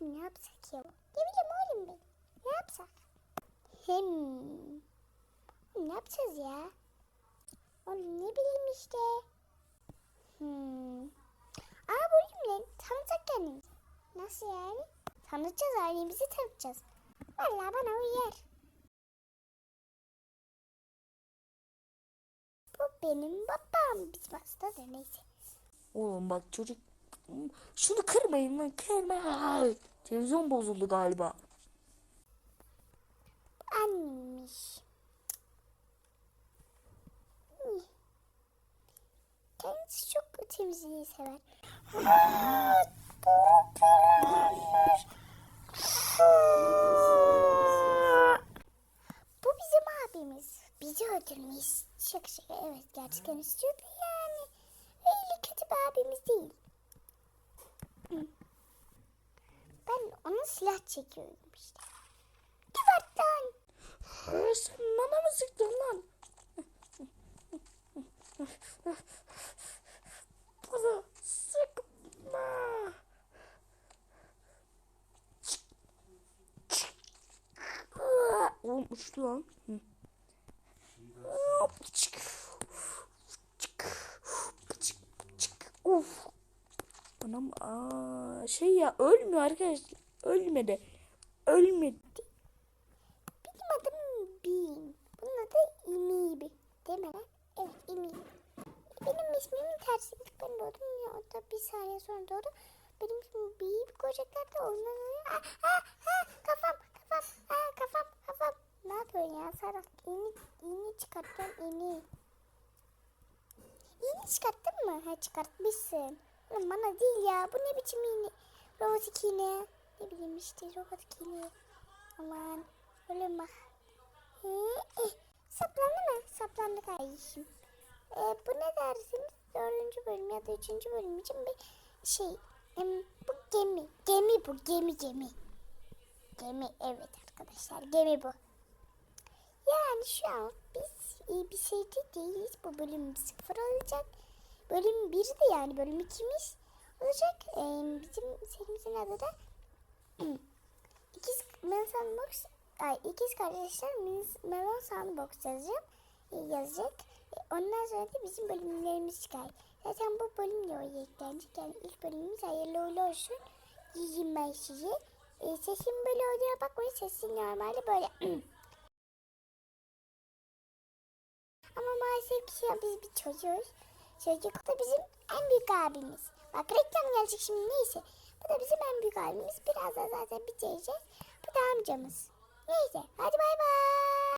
Oğlum ne yapsak ya? Ne bileyim oğlum ben. Ne yapsak? Hem. Ne yapacağız ya? Oğlum ne bileyim işte. Hmm. Aa buldum lan. Tanıtacak kendimizi. Nasıl yani? Tanıtacağız ailemizi tanıtacağız. Vallahi bana uyar. Bu benim babam. Biz hasta da neyse. Oğlum bak çocuk şunu kırmayın lan kırma. Televizyon bozuldu galiba. Annemiş. Kendisi çok temizliği sever. Bu bizim abimiz. Bizi öldürmeyi şaka şaka evet gerçekten istiyordu yani. Öyle kötü bir abimiz değil. Hı. Ben ona silah çekiyorum işte. Duvardan. Sen bana mı sıktın lan? Bana sıkma. Uçtu lan. Uf. Anam aa, şey ya ölmüyor arkadaşlar. Ölmedi. Ölmedi. Benim adım Bean. Bunun adı İmibi. Değil mi? Evet İmibi. Benim ismimin tersi. İlk ben doğdum ya. O da bir saniye sonra doğdu. Benim ismim Bean koyacaklar da ondan sonra... Ah, ah, ah, kafam, kafam, ah, kafam, kafam. Ne yapıyorsun ya Serhat? İğne, iğne çıkartıyorsun iğne. İğne çıkarttın mı? Ha çıkartmışsın. Lan bana değil ya. Bu ne biçim iğne? Robotik iğne. Ne bileyim işte robotik iğne. Aman. Öyle bak. Ee, eh, saplandı mı? Saplandı kardeşim. Ee, bu ne dersiniz? Dördüncü bölüm ya da üçüncü bölüm için bir şey. em, bu gemi. Gemi bu. Gemi gemi. Gemi evet arkadaşlar. Gemi bu. Yani şu an biz iyi bir şeyde değiliz. Bu bölüm sıfır olacak. Bölüm bir de yani bölüm ikimiz olacak. Ee, bizim serimizin adı da İkiz Melon Sandbox ay ikiz kardeşler Melon Sandbox yazacağım. e, yazacak. E, ondan sonra da bizim bölümlerimiz çıkar. Zaten bu bölüm de oraya eklenecek. Yani ilk bölümümüz hayırlı uğurlu olsun. Yiyeyim ben sizi. E, sesim böyle olduğuna bakmayın. Sesim normalde böyle. Ama maalesef ki ya biz bir çocuğuz. Çocuk da bizim en büyük abimiz. Bak reklam gelecek şimdi neyse. Abimiz. Birazdan zaten bitireceğiz. Bu da amcamız. Neyse hadi bay bay.